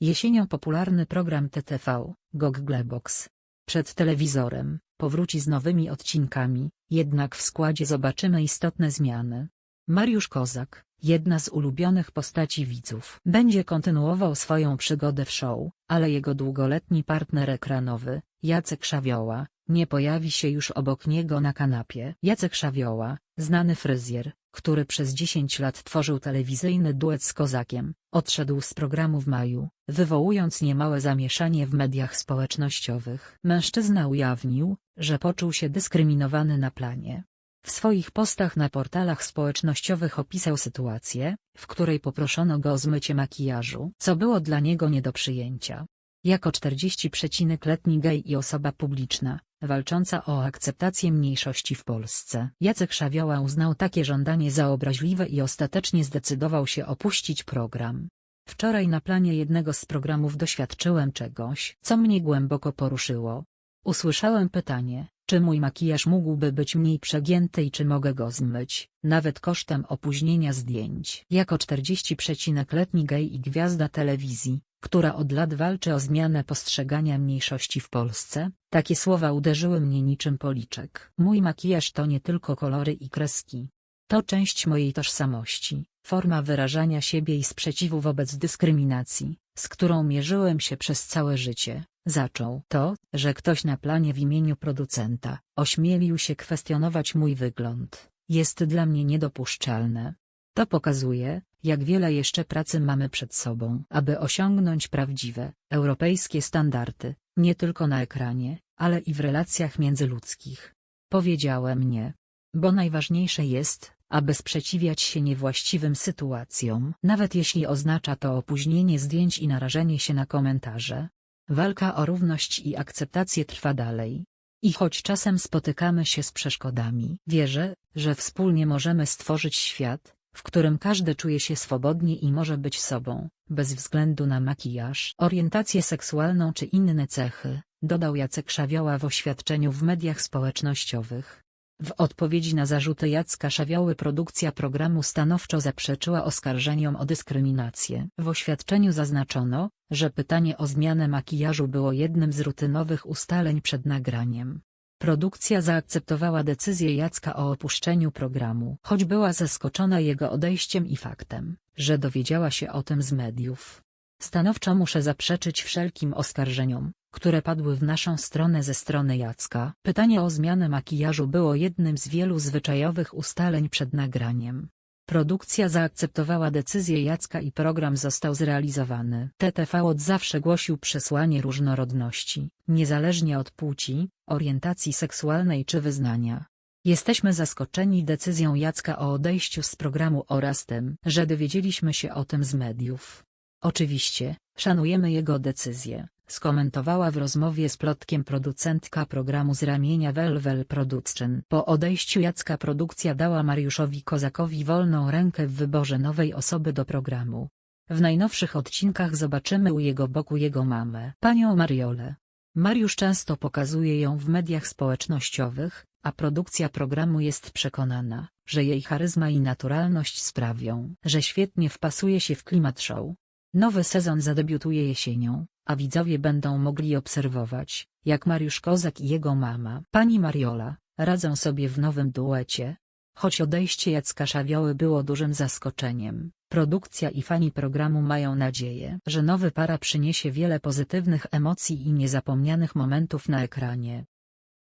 Jesienią popularny program TTV, Gogglebox. Przed telewizorem, powróci z nowymi odcinkami, jednak w składzie zobaczymy istotne zmiany. Mariusz Kozak, jedna z ulubionych postaci widzów, będzie kontynuował swoją przygodę w show, ale jego długoletni partner ekranowy, Jacek Szawioła, nie pojawi się już obok niego na kanapie. Jacek Szawioła, znany fryzjer, który przez 10 lat tworzył telewizyjny duet z Kozakiem, odszedł z programu w maju, wywołując niemałe zamieszanie w mediach społecznościowych. Mężczyzna ujawnił, że poczuł się dyskryminowany na planie. W swoich postach na portalach społecznościowych opisał sytuację, w której poproszono go o zmycie makijażu, co było dla niego nie do przyjęcia. Jako 40-letni gej i osoba publiczna, walcząca o akceptację mniejszości w Polsce, Jacek Szawioła uznał takie żądanie za obraźliwe i ostatecznie zdecydował się opuścić program. Wczoraj na planie jednego z programów doświadczyłem czegoś, co mnie głęboko poruszyło. Usłyszałem pytanie, czy mój makijaż mógłby być mniej przegięty i czy mogę go zmyć, nawet kosztem opóźnienia zdjęć. Jako 40-letni gej i gwiazda telewizji, która od lat walczy o zmianę postrzegania mniejszości w Polsce, takie słowa uderzyły mnie niczym policzek. Mój makijaż to nie tylko kolory i kreski. To część mojej tożsamości, forma wyrażania siebie i sprzeciwu wobec dyskryminacji, z którą mierzyłem się przez całe życie. Zaczął to, że ktoś na planie w imieniu producenta ośmielił się kwestionować mój wygląd. Jest dla mnie niedopuszczalne. To pokazuje, jak wiele jeszcze pracy mamy przed sobą, aby osiągnąć prawdziwe, europejskie standardy, nie tylko na ekranie, ale i w relacjach międzyludzkich. Powiedziałem nie. Bo najważniejsze jest, aby sprzeciwiać się niewłaściwym sytuacjom, nawet jeśli oznacza to opóźnienie zdjęć i narażenie się na komentarze. Walka o równość i akceptację trwa dalej. I choć czasem spotykamy się z przeszkodami, wierzę, że wspólnie możemy stworzyć świat, w którym każdy czuje się swobodnie i może być sobą, bez względu na makijaż, orientację seksualną czy inne cechy, dodał Jacek Szawioła w oświadczeniu w mediach społecznościowych. W odpowiedzi na zarzuty Jacka Szawioły produkcja programu stanowczo zaprzeczyła oskarżeniom o dyskryminację. W oświadczeniu zaznaczono, że pytanie o zmianę makijażu było jednym z rutynowych ustaleń przed nagraniem. Produkcja zaakceptowała decyzję Jacka o opuszczeniu programu, choć była zaskoczona jego odejściem i faktem, że dowiedziała się o tym z mediów. Stanowczo muszę zaprzeczyć wszelkim oskarżeniom, które padły w naszą stronę ze strony Jacka. Pytanie o zmianę makijażu było jednym z wielu zwyczajowych ustaleń przed nagraniem. Produkcja zaakceptowała decyzję Jacka i program został zrealizowany. TTV od zawsze głosił przesłanie różnorodności, niezależnie od płci, orientacji seksualnej czy wyznania. Jesteśmy zaskoczeni decyzją Jacka o odejściu z programu oraz tym, że dowiedzieliśmy się o tym z mediów. Oczywiście, szanujemy jego decyzję, skomentowała w rozmowie z Plotkiem producentka programu z ramienia Velvel Production. Po odejściu Jacka produkcja dała Mariuszowi Kozakowi wolną rękę w wyborze nowej osoby do programu. W najnowszych odcinkach zobaczymy u jego boku jego mamę, panią Mariolę. Mariusz często pokazuje ją w mediach społecznościowych, a produkcja programu jest przekonana, że jej charyzma i naturalność sprawią, że świetnie wpasuje się w klimat show. Nowy sezon zadebiutuje jesienią, a widzowie będą mogli obserwować, jak Mariusz Kozak i jego mama, pani Mariola, radzą sobie w nowym duecie. Choć odejście Jacka Szawioły było dużym zaskoczeniem, produkcja i fani programu mają nadzieję, że nowy para przyniesie wiele pozytywnych emocji i niezapomnianych momentów na ekranie.